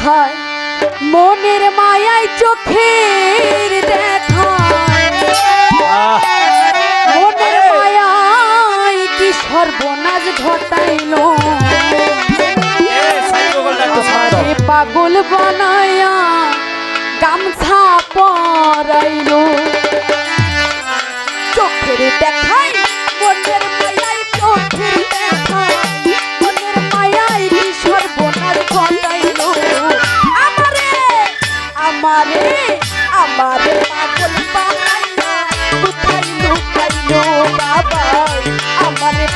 দেখায় মনের মায়াই চোখের দেখায়। মনের মায়ায় কি সর্বনাশ ঘটাইল? পাগল বানায়া গামছা পরাইল। চোখের দেখায় আমারে আমারে পাগল পালাইয়া কোথায় লুকাইলো বাবা আমারে